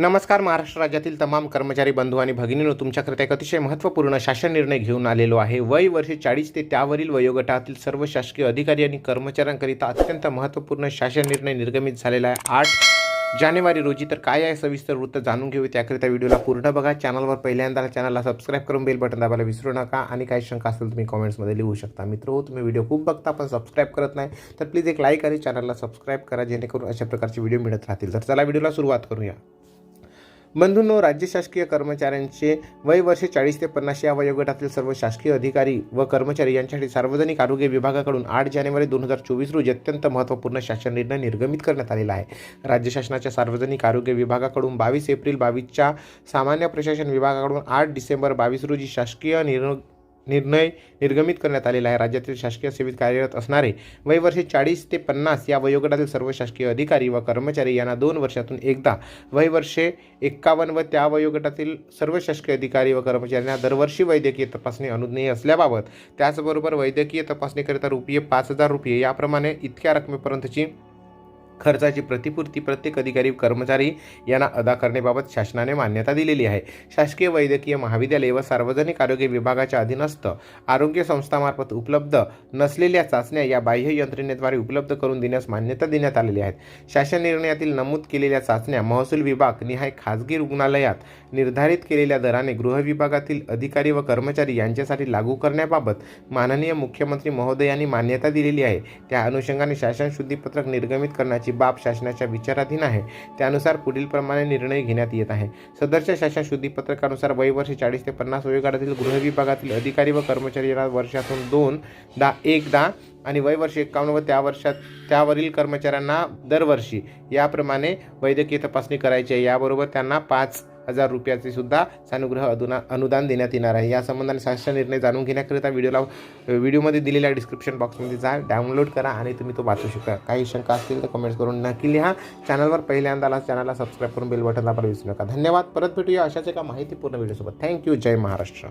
नमस्कार महाराष्ट्र राज्यातील तमाम कर्मचारी बंधू आणि भगिनींनो तुमच्याकरिता एक अतिशय महत्त्वपूर्ण शासन निर्णय घेऊन आलेलो आहे. वय वर्षे चाळीस ते त्यावरील वयोगटातील सर्व शासकीय अधिकारी आणि कर्मचाऱ्यांकरिता अत्यंत महत्त्वपूर्ण शासन निर्णय निर्गमित झालेला आहे. आठ जानेवारी रोजी तर काय आहे सविस्तर वृत्त जाणून घेऊ त्याकरिता व्हिडिओला पूर्ण बघा. चॅनलवर पहिल्यांदा चॅनलला सबस्क्राईब करून बेल बटन दाबायला विसरू नका. आणि काही शंका असेल तुम्ही कॉमेंट्समध्ये लिहू शकता. मित्र हो तुम्ही व्हिडिओ खूप बघता पण सबस्क्राईब करत नाही तर प्लीज एक लाईक आणि चॅनलला सबस्क्राईब करा जेणेकरून अशा प्रकारचे व्हिडिओ मिळत राहतील. तर चला व्हिडिओला सुरुवात करूया. बंधूंनो राज्य शासकीय कर्मचाऱ्यांचे वय वर्षे चाळीस ते पन्नास या वयोगटातील सर्व शासकीय अधिकारी व कर्मचारी यांच्यासाठी सार्वजनिक आरोग्य विभागाकडून आठ जानेवारी दोन हजार चोवीस रोजी अत्यंत महत्त्वपूर्ण शासन निर्णय निर्गमित करण्यात आलेला आहे. राज्य शासनाच्या सार्वजनिक आरोग्य विभागाकडून बावीस एप्रिल बावीसच्या सामान्य प्रशासन विभागाकडून आठ डिसेंबर बावीस रोजी शासकीय निर् निर्णय निर्गमित करण्यात आलेला आहे. राज्यातील शासकीय सेवेत कार्यरत असणारे वय वर्षे चाळीस ते पन्नास या वयोगटातील सर्व शासकीय अधिकारी व कर्मचारी यांना दोन वर्षातून एकदा वय वर्षे एक्कावन्न व त्या वयोगटातील सर्व शासकीय अधिकारी व कर्मचाऱ्यांना दरवर्षी वैद्यकीय तपासणी अनुज्ञेय असल्याबाबत त्याचबरोबर वैद्यकीय तपासणीकरिता रुपये पाच हजार रुपये याप्रमाणे इतक्या रकमेपर्यंतची खर्चाची प्रतिपूर्ती प्रत्येक अधिकारी कर्मचारी यांना अदा करण्याबाबत शासनाने मान्यता दिलेली आहे. शासकीय वैद्यकीय महाविद्यालय व सार्वजनिक आरोग्य विभागाच्या अधीनस्थ आरोग्य संस्थामार्फत उपलब्ध नसलेल्या चाचण्या या बाह्य यंत्रणेद्वारे उपलब्ध करून देण्यास मान्यता देण्यात आलेली आहेत शासन निर्णयातील नमूद केलेल्या चाचण्या महसूल विभाग निहाय खाजगी रुग्णालयात निर्धारित केलेल्या दराने गृह विभागातील अधिकारी व कर्मचारी यांच्यासाठी लागू करण्याबाबत माननीय मुख्यमंत्री महोदयांनी मान्यता दिलेली आहे. त्या अनुषंगाने शासन शुद्धीपत्रक निर्गमित करण्याची बाब शासनाच्या विचाराधीन आहे. त्यानुसार पुढीलप्रमाणे निर्णय घेण्यात येत आहे. सदरच्या शासन शुद्धीपत्रकानुसार वयवर्ष चाळीस ते पन्नास वयोगटातील गृह विभागातील अधिकारी व कर्मचारी यांना वर्षातून दोन दा एकदा आणि वयवर्ष एकावन्न व त्या वर्षात त्यावरील कर्मचाऱ्यांना दरवर्षी. याप्रमाणे वैद्यकीय तपासणी करायची आहे. याबरोबर त्यांना पाच हजार रुपयाचे सुद्धा सानुग्रह अदुना अनुदान देण्यात येणार आहे. या संबंधाने शासन निर्णय जाणून घेण्याकरिता व्हिडिओला व्हिडिओमध्ये दिलेल्या डिस्क्रिप्शन बॉक्समध्ये जा डाउनलोड करा आणि तुम्ही तो वाचू शकता. काही शंका असतील तर कमेंट्स करून नक्की लिहा. चॅनलवर पहिल्यांदाला चॅनलला सबस्क्राईब करून बेल बटन दाबायला विसरू नका. धन्यवाद. परत भेटूया अशाच एका माहितीपूर्ण व्हिडिओसोबत थँक्यू जय महाराष्ट्र.